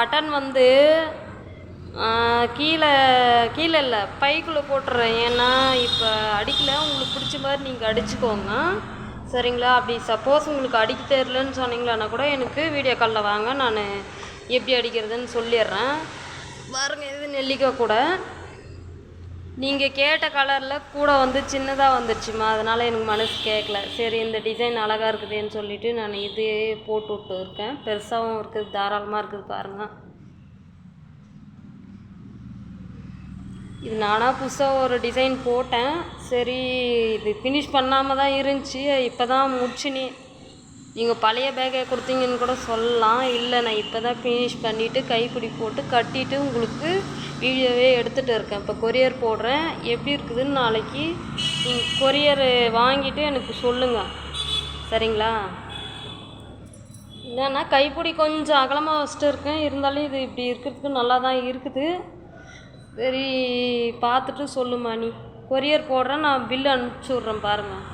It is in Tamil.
பட்டன் வந்து கீழே கீழே இல்லை பைக்குள்ளே போட்டுறேன். ஏன்னா இப்போ அடிக்கல. உங்களுக்கு பிடிச்ச மாதிரி நீங்கள் அடிச்சுக்கோங்க. சரிங்களா? அப்படி சப்போஸ் உங்களுக்கு அடிக்க தெரிலன்னு சொன்னீங்களான்னா கூட எனக்கு வீடியோ காலில் வாங்க. நான் எப்படி அடிக்கிறதுன்னு சொல்லிடுறேன். பாருங்க இது நெல்லிக்காய் கூட. நீங்கள் கேட்ட கலரில் கூட வந்து சின்னதாக வந்துருச்சுமா? அதனால் எனக்கு மனசு கேட்கல சரி இந்த டிசைன் அழகாக இருக்குதுன்னு சொல்லிவிட்டு நான் இதே போட்டு விட்டு இருக்கேன். பெருசாகவும் இருக்குது தாராளமாக இருக்குது பாருங்கள் இது நானாக புதுசாக ஒரு டிசைன் போட்டேன். சரி இது ஃபினிஷ் பண்ணாமல் தான் இருந்துச்சு. இப்போ தான் முடிச்சுனே நீங்கள் பழைய பேக்கை கொடுத்தீங்கன்னு கூட சொல்லலாம். இல்லை நான் இப்போ தான் ஃபினிஷ் பண்ணிவிட்டு கைப்பிடி போட்டு கட்டிட்டு உங்களுக்கு வீடியோவே எடுத்துகிட்டு இருக்கேன். இப்போ கொரியர் போடுறேன். எப்படி இருக்குதுன்னு நாளைக்கு நீங்கள் கொரியர் வாங்கிட்டு எனக்கு சொல்லுங்கள் சரிங்களா? என்னன்னா கைப்பிடி கொஞ்சம் அகலமாக வச்சுட்டு இருக்கேன். இருந்தாலும் இது இப்படி இருக்கிறதுக்கு நல்லா தான் இருக்குது. சரி பார்த்துட்டு சொல்லுமா நீ. கொரியர் போடுறேன். நான் பில் அனுப்பிச்சி விட்றேன் பாருங்கள்